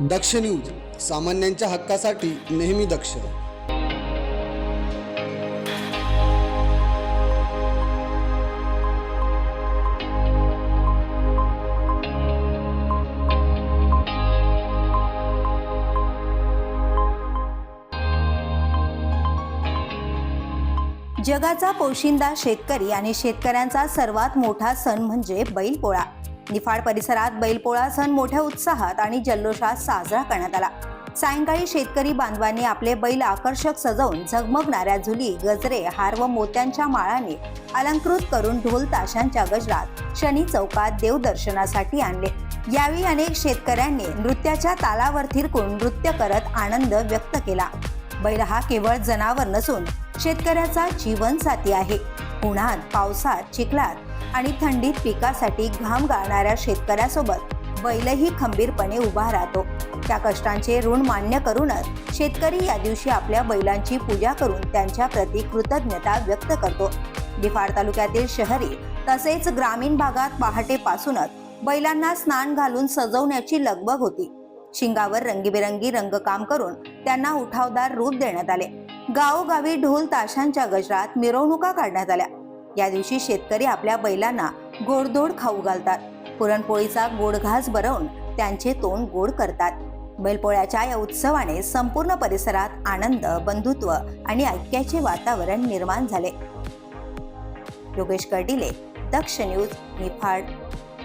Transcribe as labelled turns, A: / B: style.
A: दक्ष news सामान्यांच्या हक्कासाठी नेहमी दक्ष.
B: जगाचा पोशिंदा शेतकरी आणि शेतकऱ्यांचा सर्वात मोठा सण म्हणजे बैलपोळा. निफाड परिसरात बैलपोळा सण मोठ्या उत्साहात आणि जल्लोषात साजरा करण्यात आला. सायंकाळी शेतकरी बांधवांनी आपले बैल आकर्षक सजवून झगमगणाऱ्या झुली गजरे हार व मोत्यांच्या माळाने अलंकृत करून ढोल ताशांच्या गजरात शनी चौकात देवदर्शनासाठी आणले. यावेळी अनेक शेतकऱ्यांनी नृत्याच्या तालावर थिरकून नृत्य करत आनंद व्यक्त केला. बैल हा केवळ जनावर नसून शेतकऱ्याचा जीवनसाथी आहे. उन्हात पावसात चिखलात आणि थंडीत पिकासाठी घाम गाळणाऱ्या शेतकऱ्यासोबत बैलही खंबीरपणे उभा राहतो. त्या कष्टांचे ऋण मान्य करूनच शेतकरी या दिवशी आपल्या बैलांची पूजा करून त्यांच्या प्रती कृतज्ञता व्यक्त करतो. बिफाड तालुक्यातील शहरी तसेच ग्रामीण भागात पहाटेपासूनच बैलांना स्नान घालून सजवण्याची लगबग होती. शिंगावर रंगीबेरंगी रंगकाम करून त्यांना उठावदार रूप देण्यात आले. गावोगावी ढोल ताशांच्या गजरात मिरवणुका काढण्यात आल्या. या दिवशी शेतकरी आपल्या बैलांना गोडधोड खाऊ घालतात. पुरणपोळीचा गोड घास भरवून त्यांचे तोंड गोड करतात. बैलपोळ्याच्या या उत्सवाने संपूर्ण परिसरात आनंद बंधुत्व आणि ऐक्याचे वातावरण निर्माण झाले. योगेश कर्डिले दक्ष न्यूज निफाड.